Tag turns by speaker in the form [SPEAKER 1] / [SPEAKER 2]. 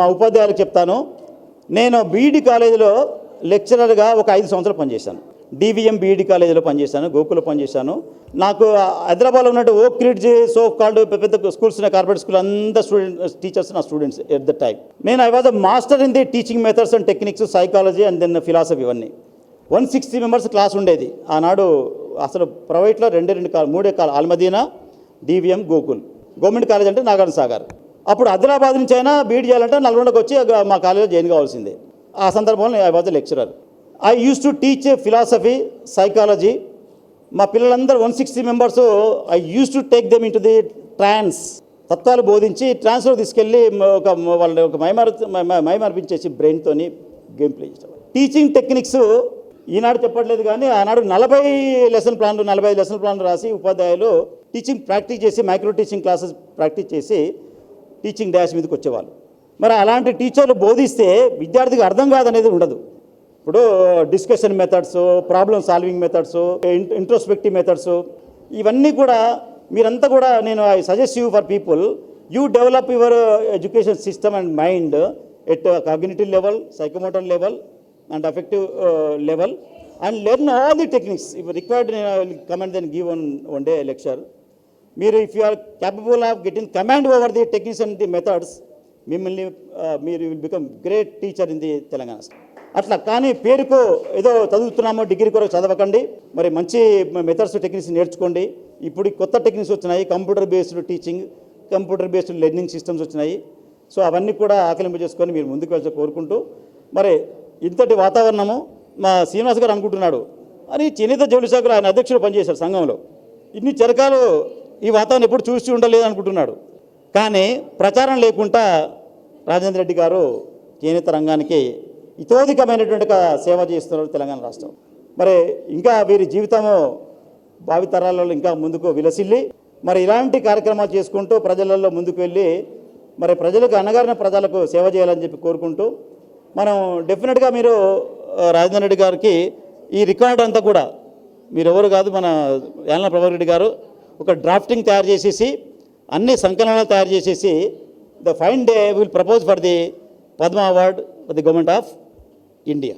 [SPEAKER 1] మా ఉపాధ్యాయులకు చెప్తాను. నేను బీఈడి కాలేజీలో లెక్చరర్గా ఒక ఐదు సంవత్సరాలు పనిచేశాను. డివిఎం బీఈడి కాలేజీలో పనిచేశాను గోకులో పనిచేశాను. నాకు హైదరాబాద్లో ఉన్నట్టు ఓక్ క్రిడ్జ్ సో కాల్డ్ పెద్ద పెద్ద స్కూల్స్ ఉన్నాయి కార్పొరేట్ స్కూల్ అంతా స్టూడెంట్ టీచర్స్ నా స్టూడెంట్స్ ఎట్ ద టైం నేను I was a master in the teaching methods and techniques psychology and then philosophy ఇవన్నీ. వన్ సిక్స్టీ మెంబర్స్ క్లాస్ ఉండేది. ఆనాడు అసలు ప్రైవేట్లో రెండే రెండు కాలు మూడే కాలు Almadina DVM Gokul. Government college అంటే నాగార్జున సాగర్. అప్పుడు ఆదిలాబాద్ నుంచి అయినా బీడ్ చేయాలంటే నల్గొండకు వచ్చి మా కాలేజీలో జాయిన్ కావాల్సిందే. ఆ సందర్భంలో I was lecturer I use to teach philosophy psychology మా పిల్లలందరూ one sixty members I use to take them into the trance తత్వాలు బోధించి ట్రాన్స్లో తీసుకెళ్ళి ఒక వాళ్ళ ఒక మైమార్ మైమార్పించేసి బ్రెయిన్తోని గేమ్ ప్లే చేసేవాళ్ళు టీచింగ్ టెక్నిక్స్ ఈనాడు చెప్పట్లేదు కానీ ఆనాడు నలభై లెసన్ ప్లాన్లు నలభై లెసన్ ప్లాన్లు రాసి ఉపాధ్యాయులు టీచింగ్ ప్రాక్టీస్ చేసి మైక్రో టీచింగ్ క్లాసెస్ ప్రాక్టీస్ చేసి టీచింగ్ డాష్ మీదకి వచ్చేవాళ్ళు. మరి అలాంటి టీచర్లు బోధిస్తే విద్యార్థికి అర్థం కాదనేది ఉండదు. ఇప్పుడు discussion methods problem solving methods introspective methods ఇవన్నీ కూడా మీరంతా కూడా నేను I suggest you for people you develop your education system and mind at cognitive level psychomotor level and affective level and learn all the techniques if required comment then give one one day lecture మీరు if you are capable of getting command over the technician the methods మిమ్మల్ని మీరు will become great teacher in the Telangana అట్లా కానీ పేరుకు ఏదో చదువుతున్నామో degree కొరకు చదవకండి మరి మంచి మెథడ్స్ టెక్నిక్స్ నేర్చుకోండి. ఇప్పుడు కొత్త టెక్నిక్స్ వచ్చినాయి computer based teaching computer based learning systems వచ్చినాయి. సో అవన్నీ కూడా ఆకలింప చేసుకొని మీరు ముందుకు వెళ్ళి కోరుకుంటూ మరి ఇంతటి వాతావరణము మా శ్రీనివాస్ గారు అనుకుంటున్నాడు అని చేనేత జౌళి శాఖ ఆయన అధ్యక్షుడు పనిచేశారు సంఘంలో. ఇన్ని చరకాలు ఈ వాతావరణం ఎప్పుడు చూసి ఉండలేదు అనుకుంటున్నాడు. కానీ ప్రచారం లేకుండా రాజేంద్ర రెడ్డి గారు చేనేత రంగానికి ఇతోధికమైనటువంటి సేవ చేస్తున్నారు తెలంగాణ రాష్ట్రం. మరి ఇంకా వీరి జీవితము భావితరాలలో ఇంకా ముందుకు విలసిల్లి మరి ఇలాంటి కార్యక్రమాలు చేసుకుంటూ ప్రజలలో ముందుకు వెళ్ళి మరి ప్రజలకు అన్నగారిన ప్రజలకు సేవ చేయాలని చెప్పి కోరుకుంటూ మనం డెఫినెట్గా మీరు రాజేంద్ర రెడ్డి గారికి ఈ రికార్డ్ అంతా కూడా మీరు కాదు మన యాలన ప్రభాకర్ రెడ్డి గారు ఒక డ్రాఫ్టింగ్ తయారు చేసేసి అన్ని సంకలనాలు తయారు చేసేసి the fine day will propose for the Padma award for the government of India